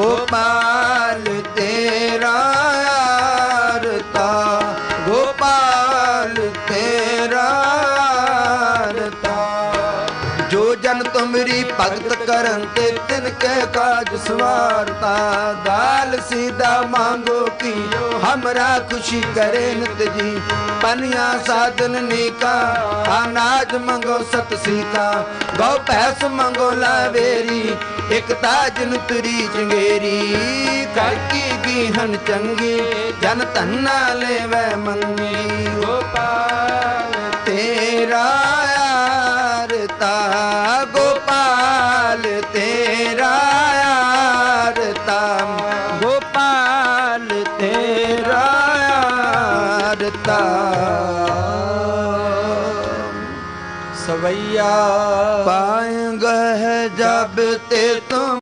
ਗੋਪਾਲ ਤੇਰਾ ਆਰਤਾ ਗੋਪਾਲ ਤੇਰਾ ਆਰਤਾ ਜੋ ਜਨ ਤੁਮਰੀ ਭਗਤ ਕਰਨ ਤੇ ਤਿਨ ਕੇ ਕਾਜ ਸਵਾਰਤਾ ਦਾਲ ਸੀਦਾ ਮੰਗੋ ਕੀਓ ਹਮਰਾ ਖੁਸ਼ੀ ਕਰੇ ਨਿਤ ਜੀ ਪਨਿਆ ਸਾਧਨ ਨੀਕਾ ਅਨਾਜ ਮੰਗੋ ਸਤ ਸੀਤਾ ਗਉ ਪੈਸ ਮੰਗੋ ਲਾਵੇਰੀ ਇਕ ਤਾਜ ਤੁਰੀ ਚੰਗੇਰੀ ਕਰ ਕੀ ਗੀਹਨ ਚੰਗੀ, ਜਨ ਧੰਨਾ ਲੈਵੈ ਮੰਗੀ। ਗੋਪਾਲ ਤੇਰਾ ਆਰਤਾ ਗੋਪਾਲ ਤੇਰਾ ਆਰਤਾ ਗੋਪਾਲ ਤੇਰਾ ਆਰਤਾ ਸਵਈਆ। ਪਾਏਂਗੇ ਜਬ ਤੇ ਤੁਮ